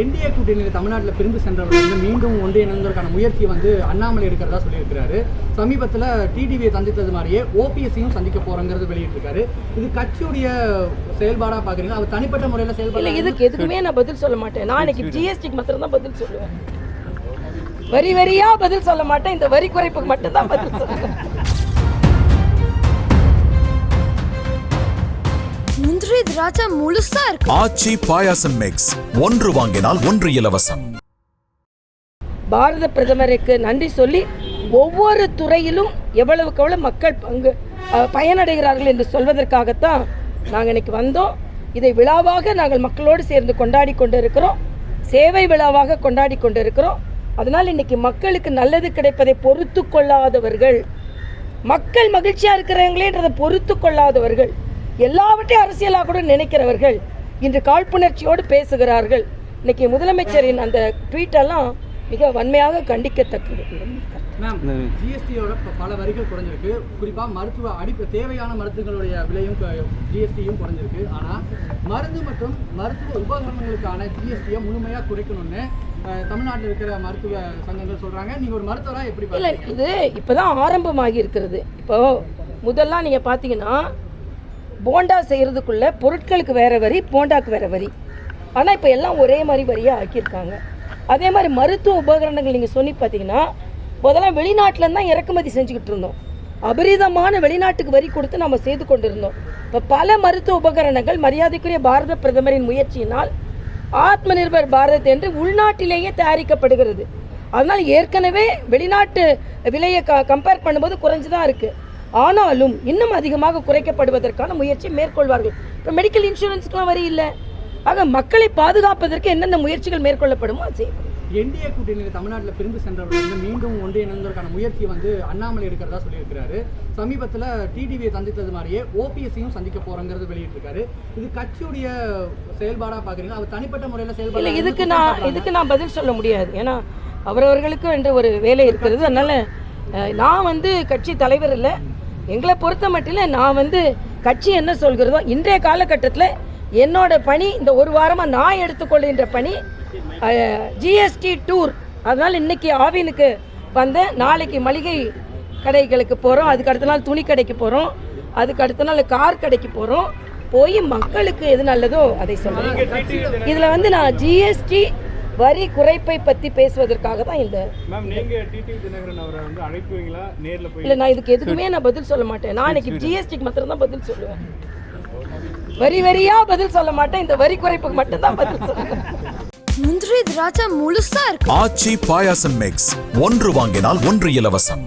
NDA கூட்டணியில் தமிழ்நாட்டில் பிரிந்து சென்றவர்கள் வந்து மீண்டும் ஒன்று இணைந்ததற்கான முயற்சியை வந்து அண்ணாமலை எடுக்கிறதா சொல்லியிருக்கிறாரு. சமீபத்தில் டிடிவியை சந்தித்தது மாதிரியே ஓபிஎஸ்சியும் சந்திக்க போறங்கிறது வெளியிட்டிருக்காரு. இது கட்சியுடைய செயல்பாடா பாக்குறீங்க அவர் தனிப்பட்ட முறையில் இல்ல செயல்பாடு இதுக்கு எதுக்குமே நான் பதில் சொல்ல மாட்டேன். நான் இன்னைக்கு ஜிஎஸ்டிக்கு மாத்திரம் தான் பதில் சொல்லுவேன். வரி வரியா பதில் சொல்ல மாட்டேன். இந்த வரி குறைப்புக்கு மட்டும் தான் பதில் சொல்லுவேன். திராட்சை முழுசா இருக்கு. ஆச்சி பாயாசம் மிக்ஸ் ஒன்று வாங்கினால் ஒன்று இலவசம். பாரத பிரதமருக்கு நன்றி சொல்லி ஒவ்வொரு துறையிலும் எவ்வளவுக்கு எவ்வளவு மக்கள் பங்கு பயனடைகிறார்கள் என்று சொல்வதற்காகத்தான் நாங்கள் இன்னைக்கு வந்தோம். இதை விழாவாக நாங்கள் மக்களோடு சேர்ந்து கொண்டாடி கொண்டு இருக்கிறோம் சேவை விழாவாக கொண்டாடி கொண்டு இருக்கிறோம் அதனால் இன்னைக்கு மக்களுக்கு நல்லது கிடைப்பதை பொறுத்து கொள்ளாதவர்கள் மக்கள் மகிழ்ச்சியா இருக்கிறவங்களேன்றதை பொறுத்து கொள்ளாதவர்கள் எல்லாவற்றையும் அரசியலாக கூட நினைக்கிறவர்கள் இன்று காழ்ப்புணர்ச்சியோடு பேசுகிறார்கள். இன்னைக்கு முதலமைச்சரின் அந்த ட்வீட் எல்லாம் மிக வன்மையாக கண்டிக்கத்தக்கது. மேம் ஜிஎஸ்டியோட பல வரிகள் குறைஞ்சிருக்கு. குறிப்பா மருத்துவ அடிப்பு தேவையான மருந்துகளுடைய விலையும் ஜிஎஸ்டியும் குறைஞ்சிருக்கு. ஆனா மருந்து மற்றும் மருத்துவ உபகரணங்களுக்கான ஜிஎஸ்டியை முழுமையா குறைக்கணும்னு தமிழ்நாட்டில் இருக்கிற மருத்துவ சங்கங்கள் சொல்றாங்க. நீங்க ஒரு மருத்துவரா எப்படி இல்லை? இது இப்போதான் ஆரம்பமாகி இருக்கிறது. இப்போ முதல்லாம் நீங்கள் பார்த்தீங்கன்னா போண்டா செய்கிறதுக்குள்ளே பொருட்களுக்கு வேறு வரி போண்டாக்கு வேறு வரி. ஆனால் இப்போ எல்லாம் ஒரே மாதிரி வரியாக ஆக்கியிருக்காங்க. அதே மாதிரி மருத்துவ உபகரணங்கள் நீங்கள் சொல்லி பார்த்தீங்கன்னா முதல்ல வெளிநாட்டுல தான் இறக்குமதி செஞ்சுக்கிட்டு இருந்தோம். அபரிதமான வெளிநாட்டுக்கு வரி கொடுத்து நம்ம செய்து கொண்டிருந்தோம். இப்போ பல மருத்துவ உபகரணங்கள் மரியாதைக்குரிய பாரத பிரதமரின் முயற்சியினால் ஆத்ம நிர்பர் பாரத் என்று உள்நாட்டிலேயே தயாரிக்கப்படுகிறது. அதனால் ஏற்கனவே வெளிநாட்டு விலையை க கம்பேர் பண்ணும்போது குறைஞ்சு தான் இருக்குது ஆனாலும் இன்னும் அதிகமாக குறைக்கப்படுவதற்கான முயற்சியை மேற்கொள்வார்கள். இப்போ மெடிக்கல் இன்சூரன்ஸ்க்குலாம் வரி இல்லை. ஆக மக்களை பாதுகாப்பதற்கு என்னென்ன முயற்சிகள் மேற்கொள்ளப்படுமோ அது செய்யப்படும். என்டிஏ கூட்டணியில் தமிழ்நாட்டில் பிரிந்து சென்றவர்கள் வந்து மீண்டும் ஒன்று இணைந்ததற்கான முயற்சியை வந்து அண்ணாமலை எடுக்கிறதா சொல்லியிருக்கிறாரு. சமீபத்தில் டிடிவியை சந்தித்தது மாதிரியே ஓபிஎஸ்சியும் சந்திக்க போறங்கிறது வெளியிட்டிருக்காரு. இது கட்சியுடைய செயல்பாடா பாக்குறீங்க அவர் தனிப்பட்ட முறையில் செயல்பாடு இதுக்கு நான் இதுக்கு நான் பதில் சொல்ல முடியாது. ஏன்னா அவரவர்களுக்கு என்ற ஒரு வேலை இருக்கிறது. அதனால் நான் வந்து கட்சி தலைவர் இல்லை. எங்களை பொறுத்த மட்டில் நான் வந்து கட்சி என்ன சொல்கிறதோ இன்றைய காலகட்டத்தில் என்னோட பணி இந்த ஒரு வாரமாக நான் எடுத்துக்கொள்கின்ற பணி ஜிஎஸ்டி டூர். அதனால் இன்னைக்கு ஆவினுக்கு வந்தேன். நாளைக்கு மளிகை கடைகளுக்கு போகிறோம் அதுக்கு அடுத்த நாள் துணி கடைக்கு போகிறோம் அதுக்கு அடுத்த நாள் கார் கடைக்கு போகிறோம் போய் மக்களுக்கு எது நல்லதோ அதை சொல்கிறேன் இதில் வந்து நான் ஜிஎஸ்டி வரி குறைப்பை பற்றி பேசுவதற்காக தான் இந்த மேம் நீங்க டிடி தினகரன் அவரை வந்து அழைக்குவீங்களா நேர்ல போய் இல்லை நான் இதுக்கு எதுக்குமே நான் பதில் சொல்ல மாட்டேன். நான் இன்னைக்கு ஜிஎஸ்டிக்கு மாத்திரம் தான் பதில் சொல்லுவேன். வரி வரியா பதில் சொல்ல மாட்டேன். இந்த வரி குறைப்புக்கு மட்டும் தான் பதில் சொல்லுவேன். முந்திரி திராட்சை முழுசா இருக்கு. ஆச்சி பாயாசம் மிக்ஸ் ஒன்று வாங்கினால் ஒன்று இலவசம்.